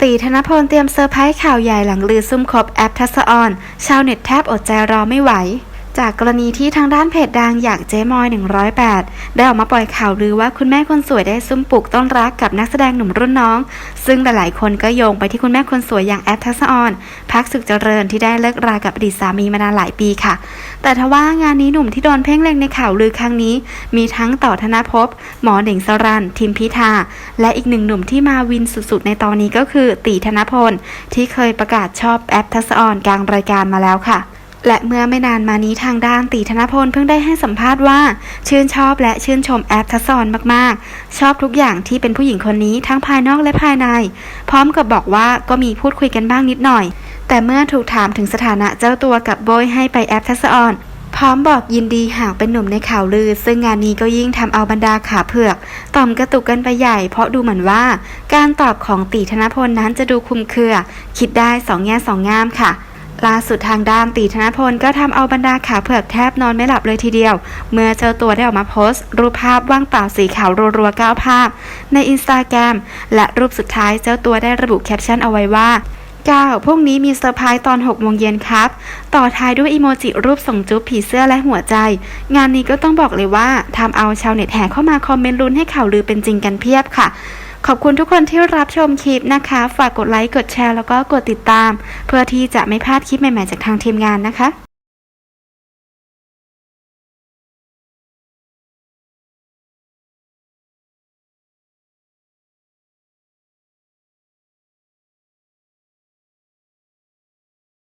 ตีธนพลเตรียมเซอร์ไพรส์ข่าวใหญ่หลังลือซุ่มคบแอปทัศออน ชาวเน็ตแทบอดใจรอไม่ไหว จากกรณีที่ทางด้านเพจดังอย่างเจมอย 108 ได้ออกมาปล่อยข่าวลือว่าคุณแม่คนสวยได้ซุ่มปลูกต้นรักกับนักแสดงหนุ่มรุ่นน้อง ซึ่งหลายๆคนก็โยงไปที่คุณแม่คนสวยอย่างแอปทัศออนพักสุขเจริญที่ได้เลิกรากับอดีตสามีมานานหลายปีค่ะ แต่ทว่างานนี้หนุ่มที่โดนเพ่งเล็งในข่าวลือครั้งนี้ มีทั้งต่อธนภพ หมอเหน่งสรันทิมพิธา และอีกหนึ่งหนุ่มที่มาวินสุดๆ ในตอนนี้ก็คือตีธนพลที่เคยประกาศชอบแอปทัศออนกลางรายการมาแล้วค่ะ และเมื่อไม่นานมานี้ทางด้านตีธนพลเพิ่งได้ให้สัมภาษณ์ว่า ชื่นชอบและชื่นชมแอปทัศออนมากๆ ชอบทุกอย่างที่เป็นผู้หญิงคนนี้ทั้งภายนอกและภายใน พร้อมกับบอกว่าก็มีพูดคุยกันบ้างนิดหน่อย แต่เมื่อถูกถามถึงสถานะเจ้าตัวกับโบยให้ไปแอปทัศออนพร้อมบอกยินดีหากเป็นหนุ่มในข่าวลือ ซึ่งงานนี้ก็ยิ่งทำเอาบรรดาขาเผือก ต่อมกระตุกกันไปใหญ่ เพราะดูเหมือนว่า การตอบของตีธนพลนั้นจะดูคุมเครือ คิดได้สองแง่สองงามค่ะ ล่าสุดทางด้านตีธนพลก็ทำเอาบรรดาขาเผือกแทบนอนไม่หลับเลยทีเดียว เมื่อเจ้าตัวได้ออกมาโพสต์ รูปภาพว่างเปล่าสีขาวรัวๆเก้าภาพ ในอินสตาแกรมและรูปสุดท้ายเจ้าตัวได้ระบุแคปชั่นเอาไว้ว่า9พรุ่งนี้มีเซอร์ไพรส์ตอน 6 โมงเย็นครับ ต่อท้ายด้วยอีโมจิรูปส่งจุ๊บผีเสื้อและหัวใจ งานนี้ก็ต้องบอกเลยว่าทำเอาชาวเน็ตแห่เข้ามาคอมเมนต์ลุ้นให้ข่าวลือเป็นจริงกันเพียบค่ะ ขอบคุณทุกคนที่รับชมคลิปนะคะ ฝากกดไลค์ กดแชร์ แล้วก็กดติดตาม เพื่อที่จะไม่พลาดคลิปใหม่ๆจากทางทีมงานนะคะ